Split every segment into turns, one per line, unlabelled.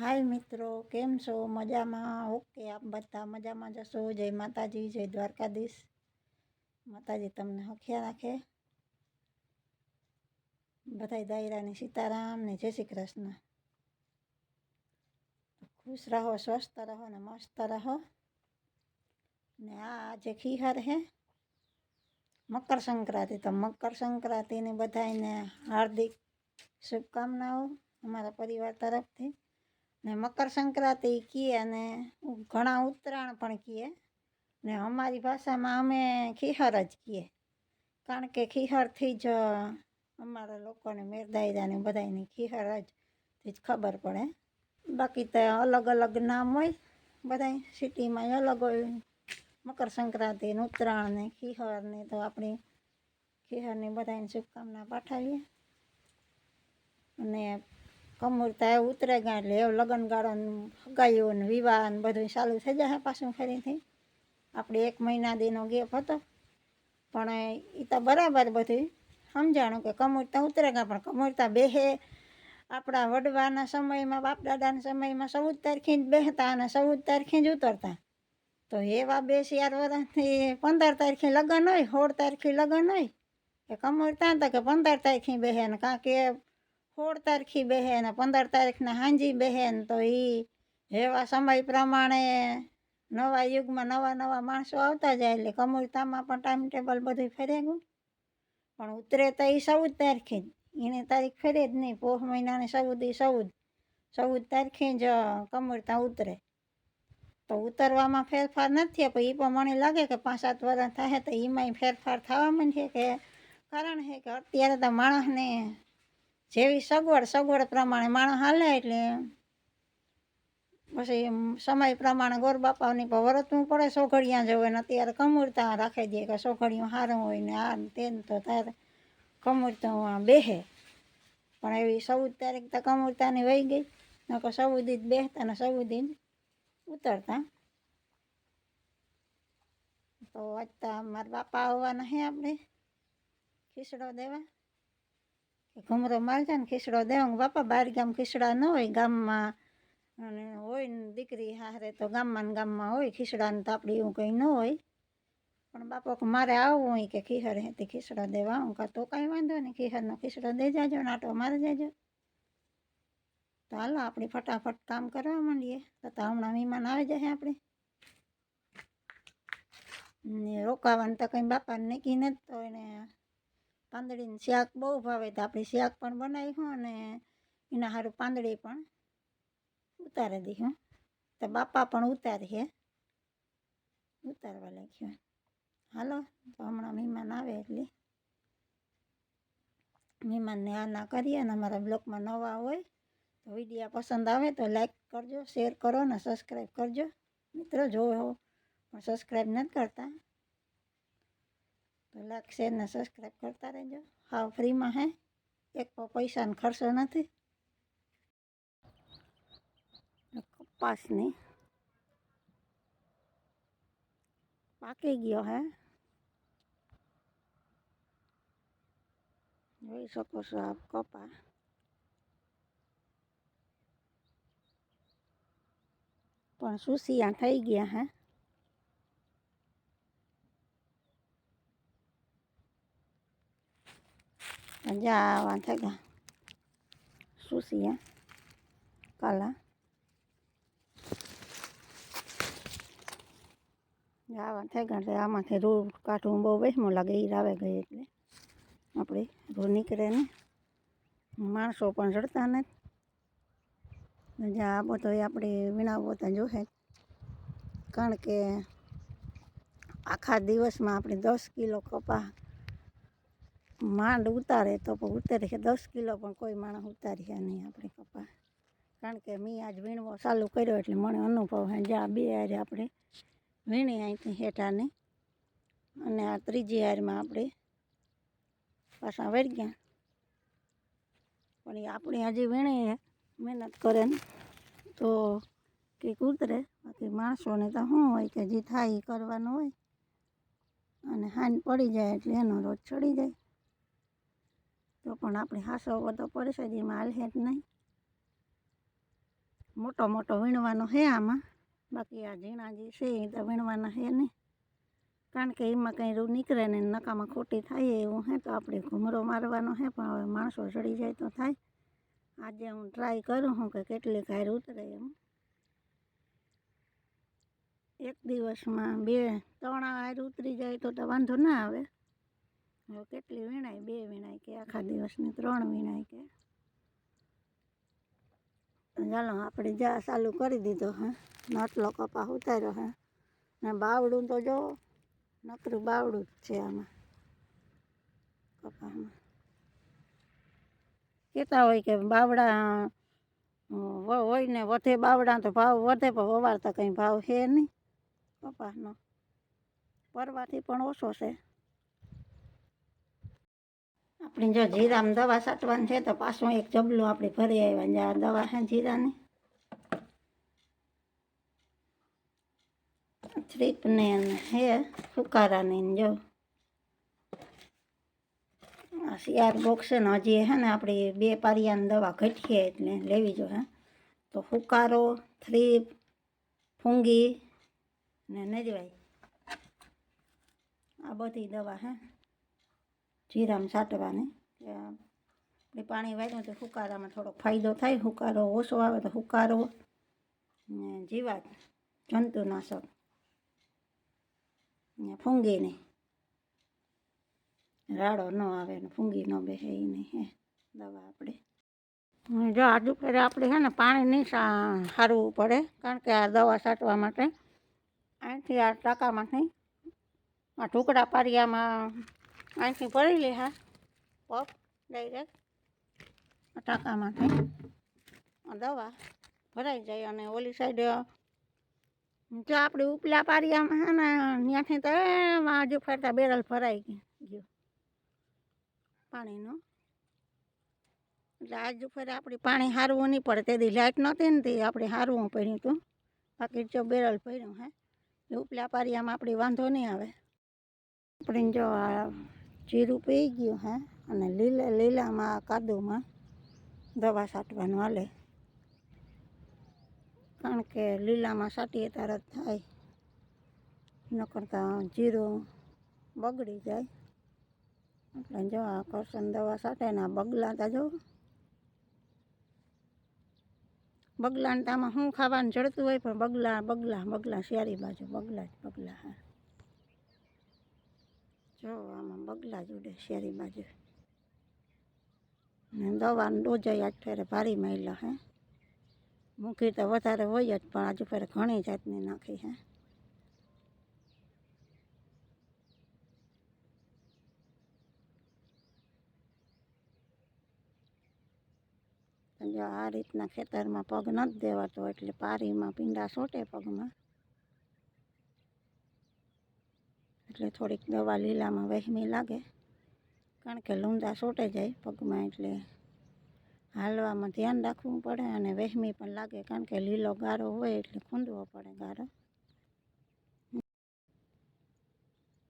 હાય મિત્રો, કેમ છો? મજામાં? ઓકે, આપ બધા મજામાં જશો જય માતાજી, જય દ્વારકાધીશ. માતાજી, તમને હખ્યા રાખે? બધાય દાયરાની સીતારામ ને જય શ્રી કૃષ્ણ. ખુશ રહો, સ્વસ્થ રહો ને મસ્ત રહો. ને આ આજે ખીહર હે, મકર સંક્રાંતિ, તો મકર સંક્રાંતિની બધાને હાર્દિક શુભકામનાઓ અમારા પરિવાર તરફથી. ને મકર સંક્રાંતિ કીએ અને ઘણા ઉત્તરાયણ પણ કહીએ ને અમારી ભાષામાં અમે ખીહર જ કહીએ કારણ કે ખીહરથી જ અમારા લોકોને મેરદાયદાને બધાને ખીહર જ થી જ ખબર પડે. બાકી તો અલગ અલગ નામ હોય, બધાય સિટીમાં અલગ હોય. મકર સંક્રાંતિ ને ઉત્તરાયણ ને ખીહર ને તો આપણી ખીહરની બધાને શુભકામના પાઠવીએ. અને કમૂરતા એ ઉતરે ગયા એટલે એવું લગ્ન ગાળાનું હગાઈઓ ને વિવાહ ને બધું ચાલુ થઈ જશે પાછું ફરીથી. આપણે એક મહિના દીનો ગેપ હતો, પણ એ તો બરાબર બધું. સમજાણું કે કમૂરતા ઉતરે ગયા પણ કમૂરતા બેહે. આપણા વડવાના સમયમાં, બાપ દાદાના સમયમાં ચૌદ તારીખે જ બેહતા અને ચૌદ તારીખે જ ઉતરતા. તો એવા બે ચાર વર્ષથી પંદર તારીખે લગ્ન હોય, સોળ તારીખે લગ્ન હોય, કે કમુરતા તો કે પંદર તારીખે બેહે ને કાં કે સોળ તારીખે બેહે ને પંદર તારીખના સાંજી બેહે ને તો એ એવા સમય પ્રમાણે નવા યુગમાં નવા નવા માણસો આવતા જાય એટલે કમૂરતામાં પણ ટાઈમ ટેબલ બધું ફરે ગયું. પણ ઉતરે તો એ ચૌદ તારીખે જ. એને તારીખ ફેરે જ નહીં પોષ મહિનાની ચૌદ એ ચૌદ. ચૌદ તારીખે જ કમૂરતા ઉતરે. તો ઉતરવામાં ફેરફાર નથી પણ એ પણ મને લાગે કે પાંચ સાત વર્ષ થાય તો એમાંય ફેરફાર થવા માંડે કે, કારણ છે કે અત્યારે તો માણસને જેવી સગવડ સગવડ પ્રમાણે માણસ હાલે એટલે પછી સમય પ્રમાણે ગોર બાપાની પણ વરતવું પડે, સોઘડિયા જવું ને અત્યારે કમૂરતા રાખી દે કે સોઘડિયું સારું હોય ને આ તે તો તારે કમૂરતા બેહે. પણ એવી ચૌદ તારીખ તો કમૂરતાની વહી ગઈ, નકર સૌદી જ બેસતા ને સૌદી જ ઉતરતા. તો અત્યારે મારા બાપા આવવાના હે આપણે ખીસડો દેવા. ઘૂમરો મારજા ને ખીસડો દેવા બાપા બહાર ગામ ખીસડા ન હોય, ગામમાં અને હોય ને દીકરી હારે તો ગામમાં ને ગામમાં હોય ખીસડા ને તો આપણે એવું કંઈ ન હોય. પણ બાપો કે મારે આવવું હોય કે ખીહર હેતી ખીસડો દેવા હું કાં તો કાંઈ વાંધો નહીં, ખીહરનો ખીસડો દઈ જાજો ને આટો મારી જાજો. તો હાલો આપણે ફટાફટ કામ કરવા માંડીએ. તો હમણાં મહેમાન આવી જશે આપણે ને રોકાવાનું તો કંઈ બાપાને નક્કી નથી, તો એને પાંદડીનું શાક બહુ ભાવે તો આપણે શાક પણ બનાવ્યું અને એના સારું પાંદડી પણ ઉતારી દઈશું તો બાપા પણ ઉતારીએ ઉતારવા લાગ્યું. હાલો, તો હમણાં મહેમાન આવે એટલે. મહેમાનને આના કરીએ અને અમારા બ્લોગમાં નવા હોય તો વિડીયા પસંદ આવે તો લાઈક કરજો, શેર કરો ને સબસ્ક્રાઈબ કરજો. મિત્રો, જોવો. પણ સબસ્ક્રાઈબ નથી કરતા. તો લાઈક શેર ને સબસ્ક્રાઈબ કરતા રહેજો હાવ ફ્રીમાં હે એક પણ પૈસાનો ખર્ચો નથી કપાસની પાકી ગયો હે જોઈ શકો છો આપ કપા પણ સુસિયા થઈ ગયા હે થઈ ગયા સુસિયા કાલા જાવા થઈ ગયા એટલે આમાંથી રૂ કાઢવું બહુ વહેમું લાગે એ રાવે ગઈ એટલે આપણે રૂ નીકળે ને માણસો પણ જડતા નથી જ્યાં આ બધો આપણે વીણાવો તો જોશે કારણ કે આખા દિવસમાં આપણે દસ કિલો કપા માંડ ઉતારે તો પણ ઉતારે છે. દસ કિલો પણ કોઈ માણસ ઉતારીએ નહીં આપણે કપા કારણ કે મેં આજ વીણવો ચાલુ કર્યો એટલે મને અનુભવ હે જ્યાં બે હારે આપણે વીણી અહીંથી હેઠાને. અને આ ત્રીજી હારમાં આપણે પાછા વળી ગયા. પણ એ આપણે હજી વીણીએ મહેનત કરે ને તો કંઈક ઉતરે. બાકી માણસોને તો શું હોય કે જે થાય એ કરવાનું હોય. અને હાન પડી જાય એટલે એનો રોજ ચડી જાય. તો પણ આપણે હાસવો તો પડશે જ એમાં હાલ જ નહીં. મોટો મોટો વીણવાનો છે આમાં. બાકી આ ઝીણા જે છે એ તો વીણવાના છે નહીં. કારણ કે એમાં કંઈ રૂ નીકળે ને નકામાં ખોટી થાય એવું હે, તો આપણે ઘૂમરો મારવાનો હે, પણ હવે માણસો ચડી જાય તો થાય. આજે હું ટ્રાય કરું હું કે કેટલી ઘાયર ઉતરે એમ. એક દિવસમાં બે, ત્રણ આર ઉતરી જાય તો તો વાંધો ના આવે. હવે કેટલી વીણાય? બે વીણાય કે આખા દિવસની ત્રણ વીણાય કે? ચાલો, આપણે જા ચાલુ કરી દીધો, હે? નટલો કપા ઉતાર્યો, હે? ને બાવડું તો જો, નકરું બાવડું જ છે આમાં, કપામાં. કહેતા હોય કે બાવડા હોય ને વધે બાવડા તો ભાવ વધે, પણ વવારતા કંઈ ભાવ છે નહીં, કપાસનો. પરવાથી પણ ઓછો છે. આપણે જો જીરામાં દવા છાંટવાની છે તો પાછું એક જબલું આપણે ભરી આવ્યા જે આ દવા છે જીરાની. થ્રીપને ને હે ફુકારાની ને જો. આ શિયાર બોક્સ ને હજી હે ને આપણી બે પારિયાની દવા ઘટીએ એટલે લેવી જો હે. તો ફુકારો થ્રીપ, ફૂંગી ને નજવાઈ આ બધી દવા હે. જીરામાં છાંટવાની આપણે પાણી વાળ્યું તો હુકારામાં થોડોક ફાયદો થાય, હુકારો ઓછો આવે તો હુકારો ને જીવાત જંતુનાશક ને ફૂંગીને. રાડો ન આવે ને ફૂંગી ન બેસે એ નહીં હે, દવા આપણે જો આજુ ફેરે આપણે છે ને પાણી નહીં સારવું પડે, કારણ કે આ દવા છાંટવા માટે. અહીંથી આ ટાંકામાંથી આ ટુકડા પારિયામાં અહીંથી ભરી લે હા પપ ડાયરેક્ટ ટાંકામાંથી દવા ભરાઈ જાય અને ઓલી સાઈડ જો આપણે ઉપલા પારિયામાં હે ને ત્યાંથી તો હજુ આજુ ફરતા બેરલ ભરાઈ ગયું. પાણીનું. એટલે આજુ ફરે આપણે પાણી હારવું નહીં પડે. તેથી લાઇટ નહોતી ને તે આપણે હારવું પડ્યું હતું બાકી જો બેરલ ભર્યું હે. ઉપલા પારિયામાં આપણે વાંધો નહીં આવે. આપણે જો આ જીરું પી ગયું હે અને લીલા લીલામાં કાદુમાં દવા છાંટવાનું હાલે. કારણ કે લીલામાં છાંટીએ તરત થાય. ન કરતાં જીરું બગડી જાય. એટલે જો આ કરશન દવા છાંટે ને આ બગલા તા જો. બગલાને તો આમાં શું ખાવાનું જડતું હોય પણ બગલા બગલા બગલા શિયારી બાજુ, બગલા જ, બગલા, હા. જો, આમાં બગલા જોડે શેરી બાજુ ને દવાનું ડોજાઈ આજ ફેરે ભારી મહિલા હે. મૂકી તો વધારે હોય જ, પણ આજુ ફેરે ઘણી જાતની નાખી હે. જો આ રીતના ખેતરમાં પગ નથી દેવાતો, એટલે પારીમાં પીંડા સોટે પગમાં. એટલે થોડીક દવા લીલામાં વહેમી લાગે. કારણ કે લૂંદા છૂટે જાય પગમાં, એટલે હાલવામાં ધ્યાન રાખવું પડે અને વહેમી પણ લાગે. કારણ કે લીલો ગારો હોય એટલે ખૂંદવો પડે ગારો.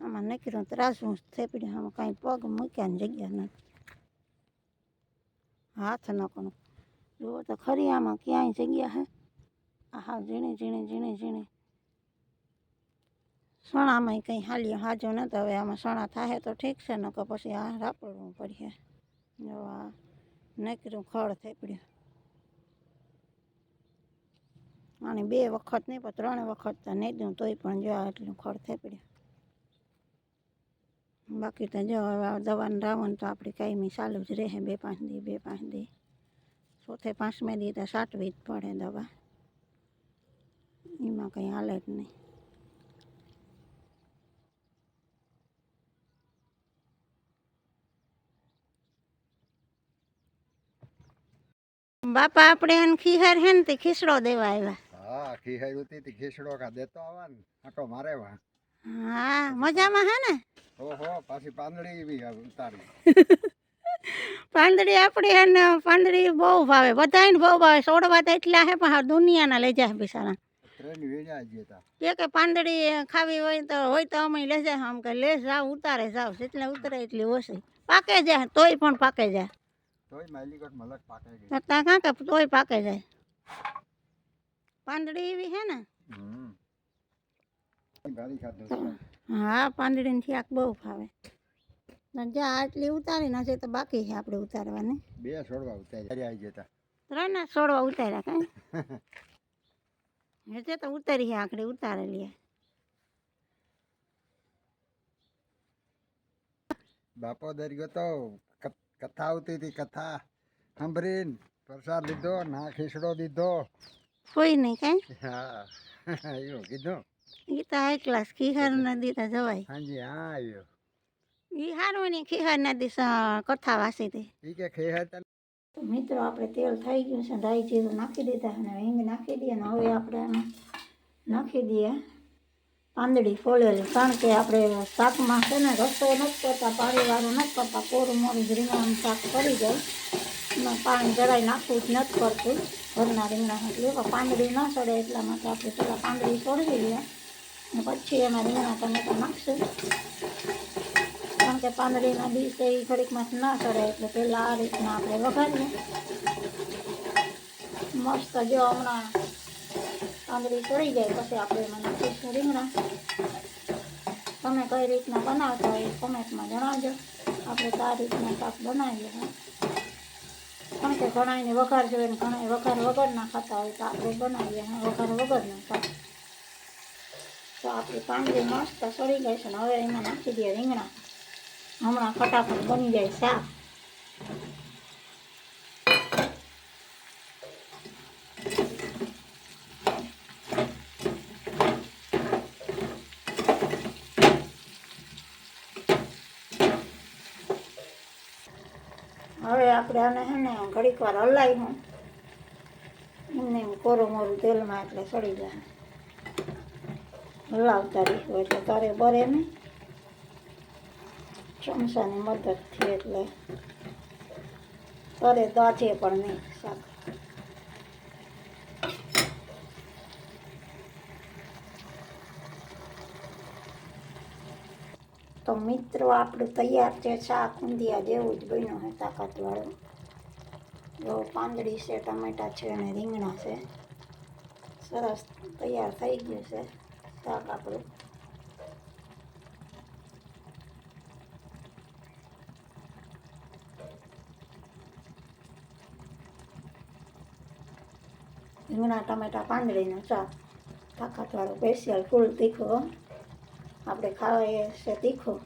આમાં નીકળ્યું ત્રાસું થેપડ્યું આમાં કાંઈ પગ મૂક્યાની જગ્યા નથી. હાથ ન કોણ જુઓ તો ખરી આમાં ક્યાંય જગ્યા હે. આ હા ઝીણી ઝીણી ઝીણી ઝીણી. સણામાં કંઈ હાલ્યો હાજો ન તો હવે આમાં સણા થાય તો ઠીક છે, નકર પછી આ રાપડવું પડશે જો આ નકરું ખડ થેપડ્યું અને બે વખત નહીં, પણ ત્રણ વખત તો નહીં દઉં, તોય પણ જો આ એટલું ખડ થેપડ્યું બાકી તો જો હવે આ દવાનું રાવણ તો આપણે કાયમી ચાલુ જ રહે, બે પાંચ દી, બે પાંચ દી. ચોથે, પાંચમે દી તો સાટવી જ પડે દવા. એમાં કંઈ હાલે જ નહીં. બાપા આપણે એને ખીહર હે ને તે ખીસડો દેવા આવ્યા.
હા ખીહર ઉતી તી ખીસડો કા દેતો આવા ને આટો મારે વા.
હા મજામાં હે ને?
ઓહો પાછી પાંદડી બી ઉતારી
પાંદડી આપણી એને પાંદડી બહુ ભાવે. બધાને બહુ ભાવે. સોડવા તો એટલા હે પણ દુનિયાના લઈ જાય બિચારા. કે કે પાંદડી ખાવી હોય તો હોય તો અમે લેજે જાય આમ કે લે જાવ ઉતારે જાવ. જેટલે ઉતરે એટલી ઓછી. પાકે જાય તોય પણ પાકે જાય
તોય માલિકોટ મલક પાકે ગઈ.
તો ત્યાં કાં કે તોય પાકે જાય? પાંદડી એવી હે ને?
હમ. ભારી ખાધું
તો-
છે.
હા પાંદડીની શાક બહુ ભાવે ને જ્યાં આટલી ઉતારીને હશે તો બાકી છે આપણે ઉતારવાની.
બે છોડવા ઉતારી આવી જતા.
ત્રણ જ છોડવા ઉતાર્યા કાંઈ? હશે તો ઉતારી છે આખડી ઉતારેલી
બાપો દરિયો તો ક- કથા આવતી હતી કથા. સાંભળીને પ્રસાદ લીધો ના ખીસડો દીધો.
કોઈ નહીં કાંઈ?
હા આવ્યો કીધું.
એ તો હાઈ ક્લાસ ખીહાર નદી તો જવાય.
હાજી હા આવ્યો.
એ હારું ની ખીહાર નદી સ- કથા વાસી હતી.
એ કે ખેહર
તો મિત્રો આપણે તેલ થઈ ગયું છે રાઈ જીરું નાખી દીધા અને હિંગ નાખી દઈએ ને હવે આપણે નાખી દઈએ. પાંદડી ફોલેલી કારણ કે આપણે શાકમાં છે ને રસોઈ નથી કરતા, પાણીવાળું નથી કરતા, કોરું મોરું રીંગણાનું શાક કરી જાય. એમાં પાણી જરાય નાખવું જ નથી પડતું. ઘરના રીંગણા એટલે પાંદડી ન સડે એટલા માટે આપણે પહેલાં પાંદડી છોડવી લઈએ અને પછી એમાં રીંગણા ટમેટા નાખશું. કારણ કે પાંદડીના બીજ એ ઘડીકમાં ના સડે એટલે પહેલાં આ રીતના આપણે વઘારીએ. મસ્ત જો હમણાં પાંદડી ચડી જાય પછી આપણે મને રીંગણા તમે કઈ રીતના બનાવતા હોય કોમેન્ટમાં જણાવજો. આપણે તો આ રીતના શાક બનાવીએ. કારણ કે ઘણાને વઘાર જોઈએ ને ઘણા વઘાર વગરના ખાતા હોય તો આપણે બનાવીએ વઘાર વગરના શાક. તો આપણી પાંદડી મસ્ત સડી જાય છે ને હવે એમાં નાખી દઈએ રીંગણા. હમણાં ફટાફટ બની જાય શાક હવે આપણે આને છે ને ઘડીક વાર હલાવ્યું એમને એમ કોરું મોરું તેલમાં એટલે સડી જાય. હલાવતા રહીશું એટલે તારે બરે નહીં ચમચાની મદદથી એટલે. તરે દાજે પણ નહીં શાક. મિત્રો, આપણું તૈયાર છે શાક ઊંધિયા જેવું જ બન્યું છે તાકાતવાળું. જો પાંદડી છે, ટમેટા છે અને રીંગણા છે. સરસ તૈયાર થઈ ગયું છે શાક આપણું. રીંગણા, ટમેટા, પાંદડીનું શાક. તાકાતવાળું સ્પેશિયલ ફૂલ તીખું. આપણે ખાવા એ છે તીખું.